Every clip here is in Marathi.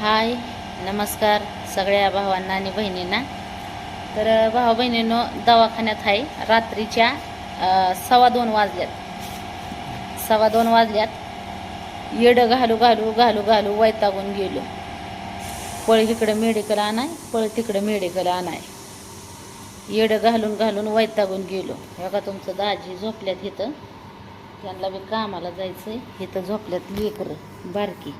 हाय नमस्कार सगळ्या भावांना आणि बहिणींना. तर भाऊ बहिणींनो दवाखान्यात आहे. रात्रीच्या सव्वा दोन वाजल्यात. सव्वा दोन वाजल्यात. येडं घालू घालू घालू घालू वैतागून गेलो. पळ इकडं मेडिकल आणाय पळ तिकडं मेडिकल आणाय. येडं घालून घालून वैतागून गेलो. बघा तुमचं दाजी झोपल्यात इथं. त्यांना बी कामाला जायचं आहे इथं झोपल्यात लेकरं बारकी.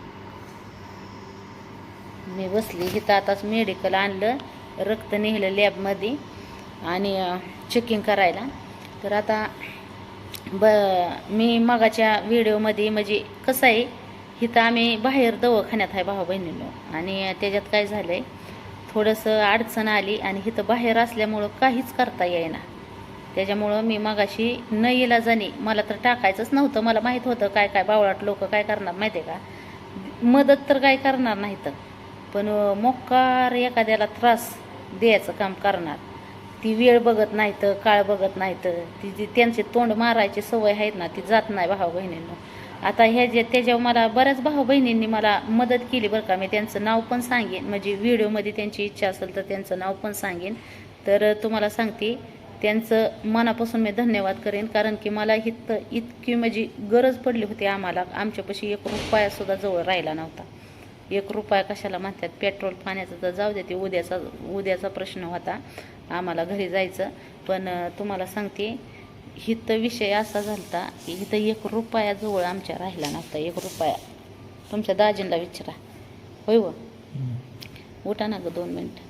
मी बसली. इथं आताच मेडिकल आणलं. रक्त नेलं लॅबमध्ये आणि चेकिंग करायला. तर आता ब मी मगाच्या व्हिडिओमध्ये म्हणजे कसं आहे इथं आम्ही बाहेर दवाखान्यात आहे भाऊ बहिणीनं. आणि त्याच्यात काय झालं आहे थोडंसं अडचण आली आणि इथं बाहेर असल्यामुळं काहीच करता येईना. त्याच्यामुळं मी मगाशी न येला जाणे मला तर टाकायचंच नव्हतं. मला माहीत होतं काय काय बावळाट लोक काय करणार माहिती आहे का? मदत तर काय करणार नाहीत पण मोकार मोक्कार एखाद्याला त्रास द्यायचं काम करणार. ती वेळ बघत नाहीत काळ बघत नाहीत ती जी त्यांचे तोंड मारायची सवय आहेत ना ती जात नाही भाऊ बहिणींना. आता ह्या जे त्याच्यावर मला बऱ्याच भाऊ बहिणींनी मला मदत केली बरं का. मी त्यांचं नाव पण सांगेन. म्हणजे व्हिडिओमध्ये त्यांची इच्छा असेल तर त्यांचं नाव पण सांगेन. तर तुम्हाला सांगते त्यांचं मनापासून मी धन्यवाद करेन. कारण की मला हित इतकी म्हणजे गरज पडली होती आम्हाला. आमच्यापाशी एक रुपयासुद्धा जवळ राहिला नव्हता. एक रुपया कशाला म्हणतात पेट्रोल पाण्याचं तर जाऊ दे ते उद्याचा उद्याचा प्रश्न होता आम्हाला घरी जायचं. पण तुम्हाला सांगते इथं विषय असा झालता की इथं एक रुपया जवळ आमच्या राहिला नव्हता एक रुपया. तुमच्या दाजींना विचारा. होय व? उठा ना ग दोन मिनटं.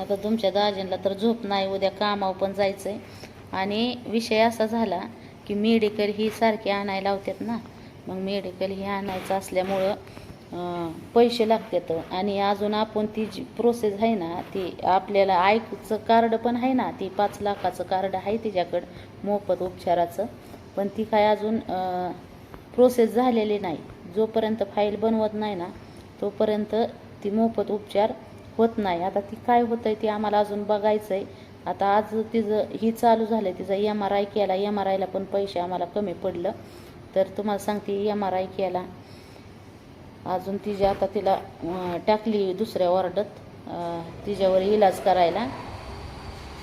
आता तुमच्या दाजींना तर झोप नाही उद्या कामावर पण जायचं आहे आणि विषय असा झाला की मेडिकल ही सारखी आणायला लावतात ना. मग मेडिकल हे आणायचं असल्यामुळं पैसे लागतात. आणि अजून आपण ती जी प्रोसेस आहे ना ती आपल्याला आयचं कार्ड पण आहे ना ती पाच लाखाचं कार्ड आहे तिच्याकडं मोफत उपचाराचं. पण ती काय अजून प्रोसेस झालेली नाही. जोपर्यंत फाईल बनवत नाही ना तोपर्यंत ती मोफत उपचार होत नाही. आता ती काय होतं आहे ते आम्हाला अजून बघायचं आहे आता आज तिचं ही चालू झालं आहे तिचा एम आर आय केला. एम आर आयला पण पैसे आम्हाला कमी पडलं. तर तुम्हाला सांगते एम आर आय केला. अजून तिच्या आता तिला टाकली दुसऱ्या वॉर्डात. तिच्यावर इलाज करायला.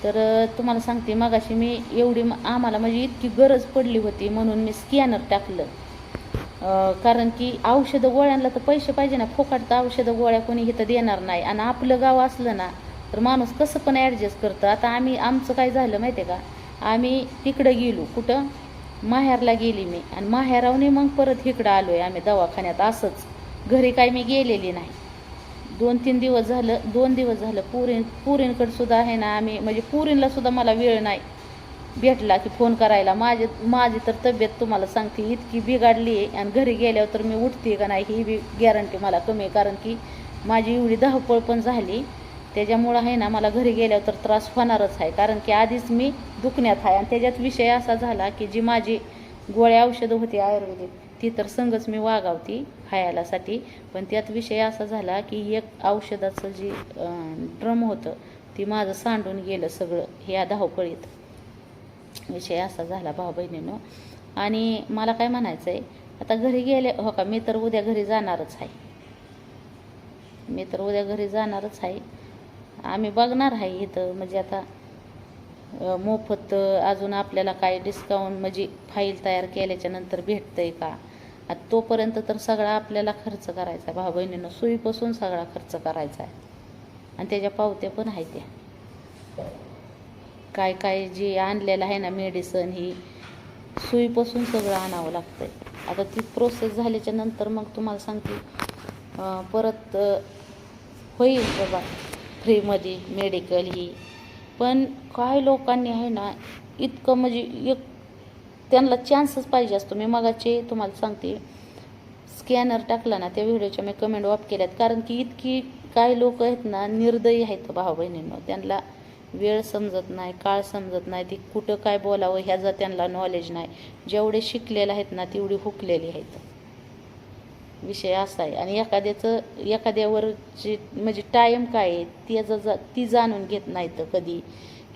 तर तुम्हाला सांगते मगाशी मी एवढी आम्हाला म्हणजे इतकी गरज पडली होती म्हणून मी स्कॅनर टाकलं. कारण की औषधं गोळ्यांना तर पैसे पाहिजे ना. फोकाट तर औषधं गोळ्या कोणी इथं देणार नाही. आणि आपलं गाव असलं ना तर माणूस कसं पण ॲडजस्ट करतं. आता आम्ही आमचं काय झालं माहिती आहे का? आम्ही तिकडं गेलो. कुठं? माहेरला गेली मी. आणि माहेरावने मग परत इकडं आलो आहे आम्ही दवाखान्यात. असंच. घरी काय मी गेलेली नाही. दोन तीन दिवस झालं दोन दिवस झालं पुरीन पुरींकडे सुद्धा आहे ना आम्ही म्हणजे पुरींला सुद्धा मला वेळ नाही. भेटला की फोन करायला. माझे माझी तर तब्येत तुम्हाला सांगते इतकी बिघाडली आहे. आणि घरी गेल्यावर तर मी उठते का नाही ही बी गॅरंटी मला कमी आहे. कारण की माझी एवढी धावपळ पण झाली. त्याच्यामुळं आहे ना मला घरी गेल्यावर तर त्रास होणारच आहे. कारण की आधीच मी दुखण्यात आहे. आणि त्याच्यात विषय असा झाला की जी माझी गोळ्या औषधं होती आयुर्वेदिक ती तर संगच मी वागावती खायलासाठी पण त्यात विषय असा झाला की एक औषधाचं जी ड्रम होतं ती माझं सांडून गेलं सगळं ह्या धावपळीत. विषय असा झाला भाऊ बहिणीनं आणि मला काय म्हणायचं आहे आता घरी गेले हो का मी तर उद्या घरी जाणारच आहे. मी तर उद्या घरी जाणारच आहे. आम्ही बघणार आहे इथं. म्हणजे आता मोफत अजून आपल्याला काय डिस्काउंट म्हणजे फाईल तयार केल्याच्यानंतर भेटतंय का? आता तोपर्यंत तर सगळा आपल्याला खर्च करायचा आहे. भाऊ बहिणीनं सुईपासून सगळा खर्च करायचा आहे. आणि त्याच्या पावत्या पण आहेत त्या. काय काय जे आणलेलं आहे ना मेडिसन ही सुईपासून सगळं आणावं लागतं आहे आता ती प्रोसेस झाल्याच्यानंतर मग तुम्हाला सांगते परत होईल बाबा फ्रीमध्ये मेडिकल ही. पण काय लोकांनी आहे ना इतकं म्हणजे एक त्यांना चान्सच पाहिजे असतो. मी मगाचे तुम्हाला सांगते स्कॅनर टाकला ना त्या व्हिडिओच्या मी कमेंट ऑफ केल्यात. कारण की इतकी काय लोक आहेत ना निर्दयी आहेत भाऊ बहिणींनो. त्यांना वेळ समजत नाही काळ समजत नाही ती कुठं काय बोलावं ह्याचा त्यांना नॉलेज नाही. जेवढे शिकलेले आहेत ना तेवढी हुकलेली आहेत. विषय असा आहे आणि एखाद्याचं एखाद्यावर जे म्हणजे टाईम काय आहे त्याचं जा ती जाणून घेत नाही तर कधी.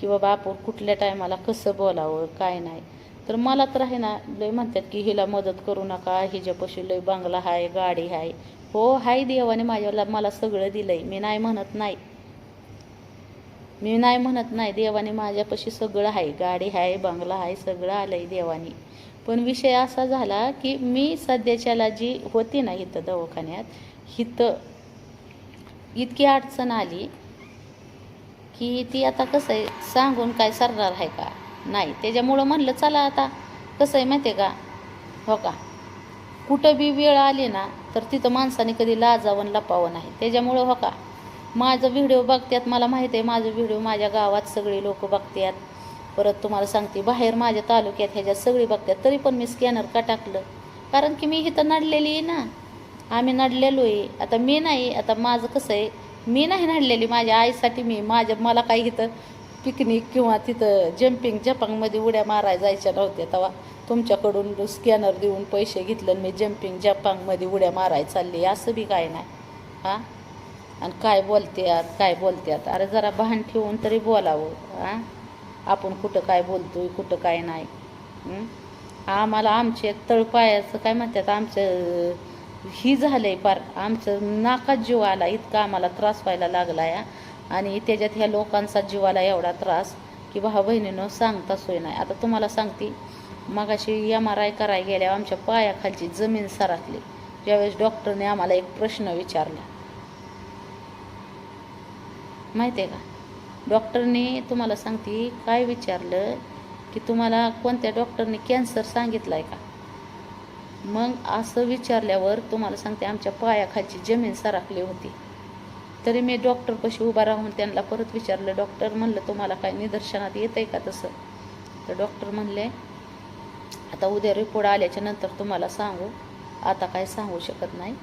की बाबा आपण कुठल्या टायमाला कसं बोलावं काय नाही. तर मला तर आहे ना लय म्हणतात की हिला मदत करू नका हिच्यापाशी लय बंगला आहे गाडी आहे हो हाय देवाने माझ्याला मला सगळं दिलंय. मी नाही म्हणत नाही. मी नाही म्हणत नाही देवाने माझ्यापाशी सगळं आहे गाडी आहे बंगला आहे सगळं आलंय देवाने. पण विषय असा झाला की मी सध्याच्याला जी होती ना इथं दवाखान्यात इथं इतकी अडचण आली की ती आता कसं आहे सांगून काय सरणार आहे का? नाही. त्याच्यामुळं म्हणलं चला आता कसं आहे माहिती आहे का? हो का? कुठं बी वेळ आली ना तर तिथं माणसाने कधी लाजावं लपावं नाही. त्याच्यामुळं हो का? माझं व्हिडिओ बघतात मला माहीत आहे माझं व्हिडिओ माझ्या गावात सगळे लोक बघतात परत तुम्हाला सांगते बाहेर माझ्या तालुक्यात ह्याच्यात सगळी बघतात तरी पण मी स्कॅनर का टाकलं? कारण की मी इथं नडलेली आहे ना. आम्ही नडलेलो आहे. आता मी नाही आता माझं कसं आहे मी नाही नडलेली. माझ्या आईसाठी मी माझ्या मला काही इथं पिकनिक किंवा तिथं जम्पिंग जपांगमध्ये उड्या मारायला जायच्या नव्हत्या तेव्हा. तुमच्याकडून स्कॅनर देऊन पैसे घेतलं आणि मी जम्पिंग जपांगमध्ये उड्या मारायला चालली असं बी काय नाही. हां? आणि काय बोलत्यात काय बोलत्यात अरे जरा भान ठेवून तरी बोलावं. हां? आपण कुठं काय बोलतोय कुठं काय नाही. आम्हाला आमचे तळपायाचं काय म्हणतात आमचं ही झालं आहे पार आमचं नाकात जीव आला इतका आम्हाला त्रास व्हायला लागला या आणि त्याच्यात ह्या लोकांचा जीवाला एवढा त्रास की भाऊ बहिणीनं सांगता सोय नाही. आता तुम्हाला सांगते मगाशी एम आर आय करायला गेल्यावर आमच्या पायाखालची जमीन सरकली ज्यावेळेस डॉक्टरने आम्हाला एक प्रश्न विचारला. माहिती आहे का? डॉक्टरने तुम्हाला सांगते काय विचारलं की तुम्हाला कोणत्या डॉक्टरने कॅन्सर सांगितला आहे का? मग असं विचारल्यावर तुम्हाला सांगते आमच्या पायाखालची जमीन सरकली होती. तरी मी डॉक्टरपाशी उभा राहून त्यांना परत विचारलं डॉक्टर म्हणलं तुम्हाला काय निदर्शनात येत आहे का तसं? तर डॉक्टर म्हणले आता उद्या रिपोर्ट आल्याच्यानंतर तुम्हाला सांगू. आता काय सांगू शकत नाही.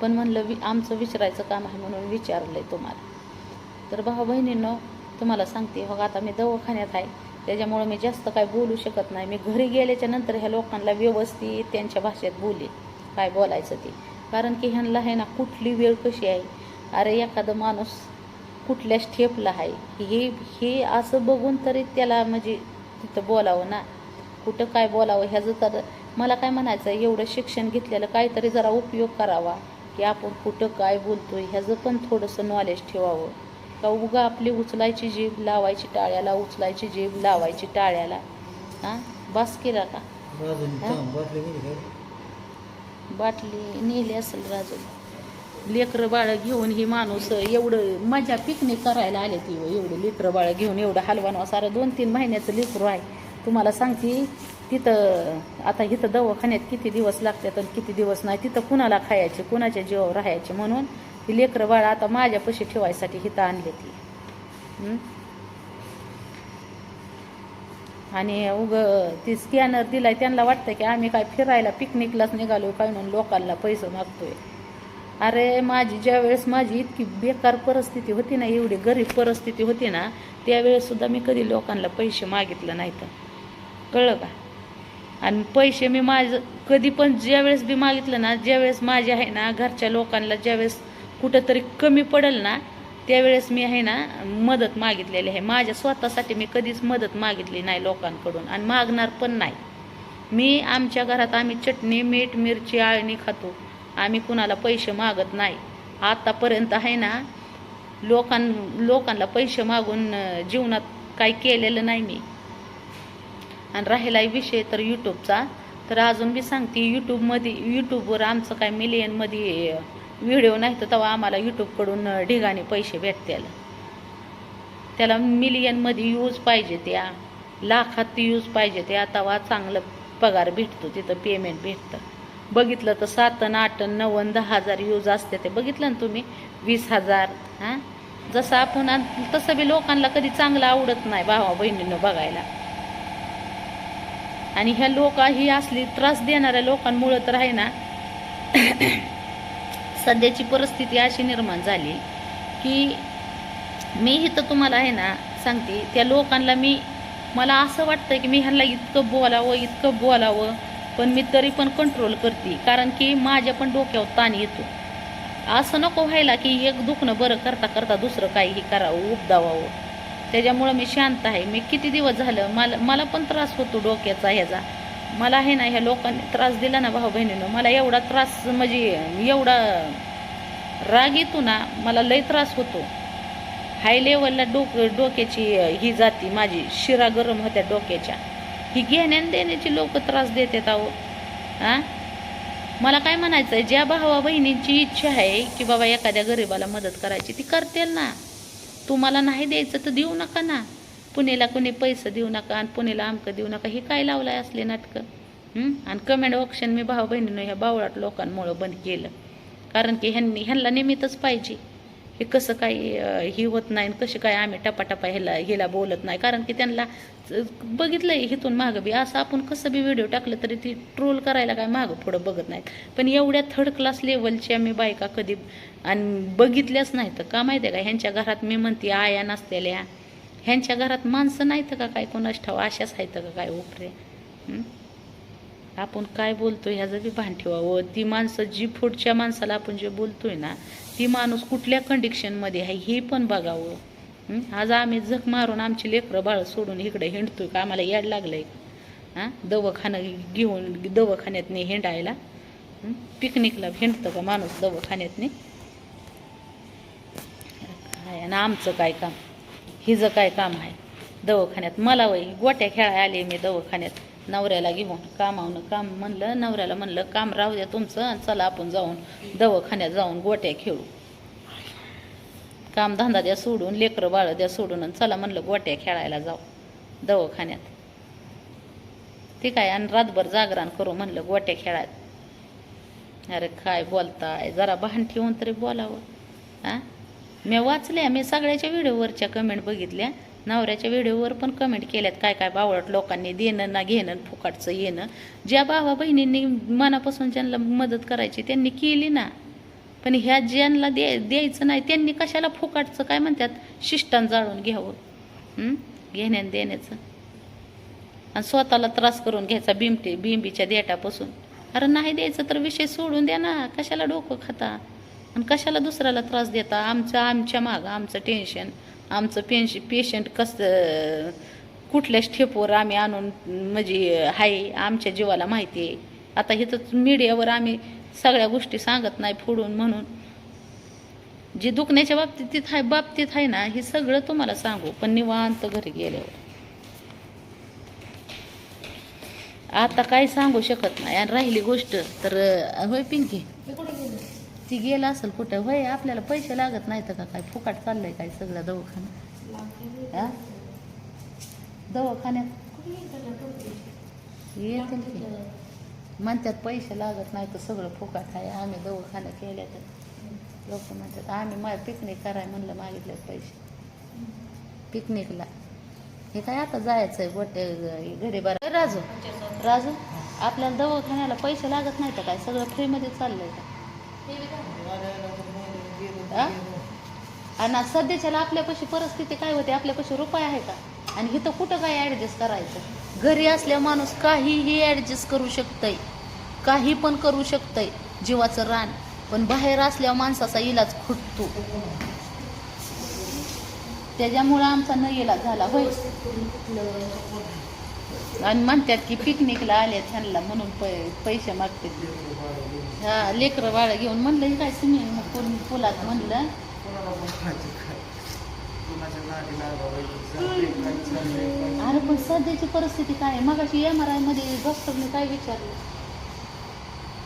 पण म्हणलं वि आमचं विचारायचं काम आहे म्हणून विचारलं आहे तुम्हाला. तर भाऊ बहिणींनो तुम्हाला सांगते हो आता मी दवाखान्यात आहे. त्याच्यामुळं मी जास्त काय बोलू शकत नाही. मी घरी गेल्याच्यानंतर ह्या लोकांना व्यवस्थित त्यांच्या भाषेत बोले काय बोलायचं ते? कारण की ह्यांना आहे ना कुठली वेळ कशी आहे? अरे एखादं माणूस कुठल्या स्टेपला आहे. हे हे असं बघून तरी त्याला म्हणजे तिथं बोलावं ना. कुठं काय बोलावं? ह्याचं तर मला काय म्हणायचं आहे, एवढं शिक्षण घेतलेलं काहीतरी जरा उपयोग करावा. की आपण कुठं काय बोलतो ह्याचं पण थोडंसं नॉलेज ठेवावं. का उगा आपली उचलायची जीभ लावायची टाळ्याला उचलायची जीभ लावायची टाळ्याला? हां? बस केला का? हा? बाटली नेली असेल राजू लेकरं बाळं घेऊन ही माणूस एवढं मजा पिकनिक करायला आले ती हो, एवढं लेकरं बाळं घेऊन एवढं हलवान सारं दोन तीन महिन्याचं लेकरू आहे. तुम्हाला सांगते तिथं आता इथं दवाखान्यात किती दिवस लागतात आणि किती दिवस नाही तिथं कुणाला खायचे कुणाच्या जीवावर राहायचे म्हणून ही लेकरं बाळ आता माझ्यापाशी ठेवायसाठी हिथं आणले ती. आणि उग ती स्कॅनर दिलाय त्यांना वाटतं की आम्ही काय फिरायला पिकनिकलाच निघालो काय म्हणून लोकांना पैसे मागतोय. अरे माझी ज्या वेळेस माझी इतकी बेकार परिस्थिती होती ना एवढी गरीब परिस्थिती होती ना त्यावेळेस सुद्धा मी कधी लोकांना पैसे मागितलं नाही तर. कळलं का? आणि पैसे मी माझं कधी पण ज्यावेळेस बी मागितलं ना ज्यावेळेस माझे आहे ना घरच्या लोकांना ज्यावेळेस कुठंतरी कमी पडेल ना त्यावेळेस मी आहे ना मदत मागितलेली आहे. माझ्या स्वतःसाठी मी कधीच मदत मागितली नाही लोकांकडून आणि मागणार पण नाही. मी आमच्या घरात आम्ही चटणी मीठ मिरची आळणी खातो. आम्ही कुणाला पैसे मागत नाही. आत्तापर्यंत आहे ना लोकां लोकांना पैसे मागून जीवनात काही केलेलं नाही मी. आणि राहिला विषय तर यूट्यूबचा तर अजून मी सांगते यूट्यूबमध्ये यूट्यूबवर आमचं काय मिलियनमध्ये व्हिडिओ नाही तर तेव्हा आम्हाला यूट्यूबकडून ढिगाने पैसे भेटतील. त्याला मिलियनमध्ये यूज पाहिजे त्या. लाखात यूज पाहिजे त्या. तेव्हा चांगलं पगार भेटतो. तिथं पेमेंट भेटतं. बघितलं तर सात अन आठ अन दहा हजार यूज असते ते. बघितलं ना तुम्ही? वीस हजार हां? जसं आपण तसं बी लोकांना कधी चांगलं आवडत नाही भावा बहिणीनं बघायला. आणि ह्या लोक ही असली त्रास देणाऱ्या लोकांमुळं तर आहे ना सध्याची परिस्थिती अशी निर्माण झाली की मी इथं तुम्हाला आहे ना सांगते त्या लोकांना मी मला असं वाटतं की मी ह्यांना इतकं बोलावं इतकं बोलावं पण मी तरी पण कंट्रोल करते. कारण की माझ्या पण डोक्यावर ताण येतो. असं नको व्हायला की एक दुखणं बरं करता करता दुसरं काहीही करावं उपदावावं. त्याच्यामुळं मी शांत आहे. मी किती दिवस झालं मला मला पण त्रास होतो डोक्याचा ह्याचा. मला हे ना ह्या लोकांनी त्रास दिला ना भाऊ बहिणीनं मला एवढा त्रास म्हणजे एवढा राग येतो ना मला लय त्रास होतो. हाय लेवलला डोक डोक्याची ही जाती माझी शिरा गरम होत्या डोक्याच्या. ही घेण्यान देण्याची लोक त्रास देतात अहो. हां मला काय म्हणायचं आहे ज्या भावा बहिणींची इच्छा आहे की बाबा एखाद्या गरिबाला मदत करायची ती करतील ना. तुम्हाला नाही द्यायचं तर देऊ नका ना. पुणेला कोणी पैसे देऊ नका आणि पुणेला आमकं देऊ नका. हे काय लावलंय असले नाटकं? आणि कमेंट ऑप्शन मी भाऊ बहिणीनं ह्या बावळाट लोकांमुळं बंद केलं. कारण की ह्यांनी ह्यांना निमित्तच पाहिजे. हे कसं काही ही होत नाही आणि काय आम्ही टपाटपा ह्याला हिला बोलत नाही. कारण की त्यांना बघितलंय हिथून मागं बी. असं आपण कसं बी व्हिडिओ टाकलं तरी ती ट्रोल करायला काय मागं पुढं बघत नाहीत. पण एवढ्या थर्ड क्लास लेवलची आम्ही बायका कधी आणि बघितल्याच नाहीत. का माहिती आहे का? ह्यांच्या घरात मी म्हणते आया नसलेल्या ह्यांच्या घरात माणसं नाहीत का काय? कोणाच ठाव अशाच आहेत का काय उपरे आपण काय बोलतो ह्याचं बी भान ठेवावं. ती माणसं जी पुढच्या माणसाला आपण जे बोलतोय ना ती माणूस कुठल्या कंडिशनमध्ये आहे हे पण बघावं. आज आम्ही झक मारून आमची लेकरं बाळ सोडून इकडे हिंडतोय का? आम्हाला याड लागलंय हां? दवाखानं घेऊन दवाखान्यातनी हिंडायला? पिकनिकला हिंडतं का माणूस दवाखान्यातनी? काय आणि आमचं काय काम? हिचं काय काम आहे? दवाखान्यात. मला वय गोट्या खेळायला आले मी दवाखान्यात. नवऱ्याला घेऊन कामावनं काम म्हणलं नवऱ्याला म्हणलं काम राहू द्या तुमचं आणि चला आपण जाऊन दवाखान्यात जाऊन गोट्या खेळू. कामधंदा द्या सोडून लेकरं बाळ द्या सोडून आणि चला म्हणलं गोट्या खेळायला जाऊ दवाखान्यात. ठीक आहे आणि रातभर जागरण करू म्हणलं गोट्या खेळायत अरे काय बोलताय? जरा भान ठेवून तरी बोलावं. हां मी वाचल्या मी सगळ्याच्या व्हिडिओवरच्या कमेंट बघितल्या. नवऱ्याच्या व्हिडिओवर पण कमेंट केल्यात काय काय बावळट लोकांनी देणं ना घेणं फुकाटचं येणं. ज्या भावा बहिणींनी मनापासून ज्यांना मदत करायची त्यांनी केली ना. पण ह्या ज्यांना दे द्यायचं नाही त्यांनी कशाला फुकाटचं काय म्हणतात? शिष्टान जाळून घ्यावं. घेण्यान देण्याचं. आणि स्वतःला त्रास करून घ्यायचा बिमटे बिंबीच्या देटापासून. अरे नाही द्यायचं तर विषय सोडून द्या ना. कशाला डोकं खाता? आणि कशाला दुसऱ्याला त्रास देता? आमचं आमच्या मागं आमचं टेन्शन आमचं पेन्श पेशंट कसं कुठल्या स्टेपवर आम्ही आणून म्हणजे आहे आमच्या जीवाला माहिती आहे आता इथं मीडियावर आम्ही सगळ्या गोष्टी सांगत नाही फोडून म्हणून. जे दुखण्याच्या बाबतीत आहे बाबतीत आहे ना हे सगळं तुम्हाला सांगू. पण निवांत घरी गेल्यावर. आता काही सांगू शकत नाही. आणि राहिली गोष्ट तर होय पिंकी? ती गेला असेल कुठं होय आपल्याला पैसे लागत नाहीत का? काय फुकाट चाललंय काय सगळं दवाखान्यात? हा? दवाखान्यात? येतील की. म्हणतात पैसे लागत नाही तर सगळं फुकाट आहे. आम्ही दवाखान्यात केल्या तर. लोक म्हणतात आम्ही मा पिकनिक कराय म्हणलं मागितले पैसे. पिकनिकला हे काय आता जायचं आहे गोटे घरी बरं. राजू राजू आपल्याला दवाखान्याला पैसे लागत नाही तर काय सगळं फ्रीमध्ये चाललंय का? हा? आणि सध्याच्याला आपल्यापाशी परिस्थिती काय होते? आपल्यापाशी रुपये आहे का? आणि इथं कुठं काय ॲडजस्ट करायचं? घरी असल्या माणूस काहीही ॲडजस्ट करू शकतंय. काही पण करू शकतंय. जीवाचं रान. पण बाहेर असल्या माणसाचा इलाज खुटतो. त्याच्यामुळं आमचा न इलाज झाला. होय? आणि म्हणतात की पिकनिकला आले छानला म्हणून पै पैसे मागतात. हा लेकरं वाळं घेऊन म्हणलं हे काय स्विमिंग पूल पुलात म्हणलं? अरे पण सध्याची परिस्थिती काय? आहे मगाशी एम आर आयमध्ये डॉक्टरने काय विचारलं?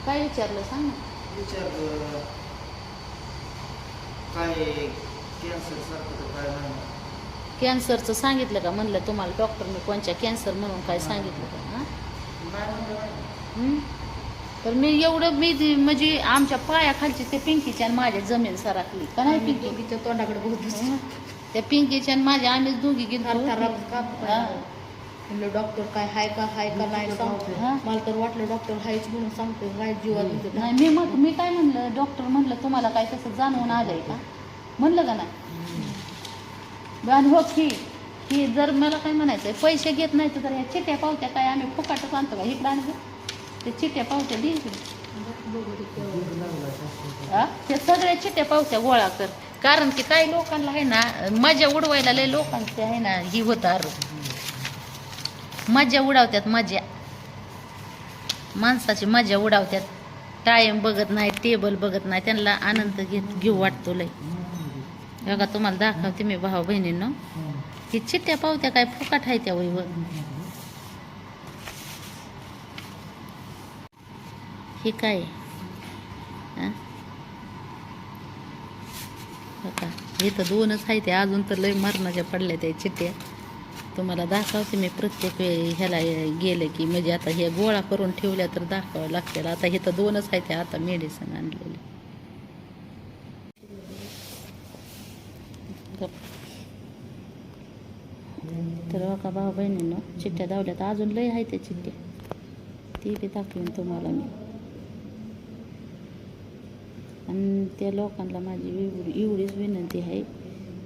काय विचारलं सांग विचारलं काय कॅन्सर सारखं काय नाही. कॅन्सरचं सांगितलं का? म्हणलं तुम्हाला डॉक्टरने कोणच्या कॅन्सर म्हणून काय सांगितलं का? हा? तर मी एवढं मी म्हणजे आमच्या पायाखालची ते पिंकीच्या आणि माझ्या जमीन सराकली का नाही पिंकी? तिच्या तोंडाकडे बघत? त्या पिंकीच्या माझ्या आम्हीच दोघी गेलो. म्हणलं डॉक्टर काय हाय का? हाय का नाही? सांगतो हा. मला तर वाटलं डॉक्टर हायच म्हणून सांगतो काय जीवात नाही मी मग मी काय म्हणलं डॉक्टर म्हणलं तुम्हाला काय तसं जाणवून आलंय का? म्हणलं का नाही? आणि हो की की जर मला काय म्हणायचं आहे पैसे घेत नाही तर ह्या चिट्या पावत्या काय आम्ही फुकाटच आणतो का? इकडं आणलं ते चिट्या पावत्या दे ते त्या सगळ्या चिट्या पावत्या गोळा कर. कारण की काही लोकांना आहे ना मजा उडवायला लय लोकांचे आहे ना ही होतं अरे मजा उडावत्यात मजा. माणसाची मजा उडावत्यात. टायम बघत नाही टेबल बघत नाही. त्यांना आनंद घेत घेऊ वाटतो लय. बघा तुम्हाला दाखवते मी भाऊ बहिणींनो. ही चिट्ट्या पावत्या काय? फुकाट आहे त्या वहीवर. हे काय? बघा हे तर दोनच आहे ते. अजून तर लय मरणाच्या पडल्या त्या चिट्ट्या तुम्हाला दाखवते मी प्रत्येक वेळी ह्याला गेलं की म्हणजे आता हे गोळा करून ठेवल्या तर दाखवावं लागतील. आता हे तर दोनच आहे ते. आता मेडिसिन आणलेलं. तर का भाऊ बहिणीनं चिठ्ठ्या धावल्या तर अजून लय आहे त्या चिठ्ठ्या. ती बी दाखवीन तुम्हाला मी. आणि त्या लोकांना माझी एवढी एवढीच विनंती आहे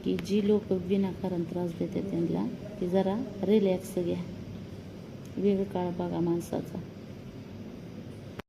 की जी लोक विनाकारण त्रास देतात त्यांना ती जरा रिलॅक्स घ्या. वेगळं काळ बघा माणसाचा.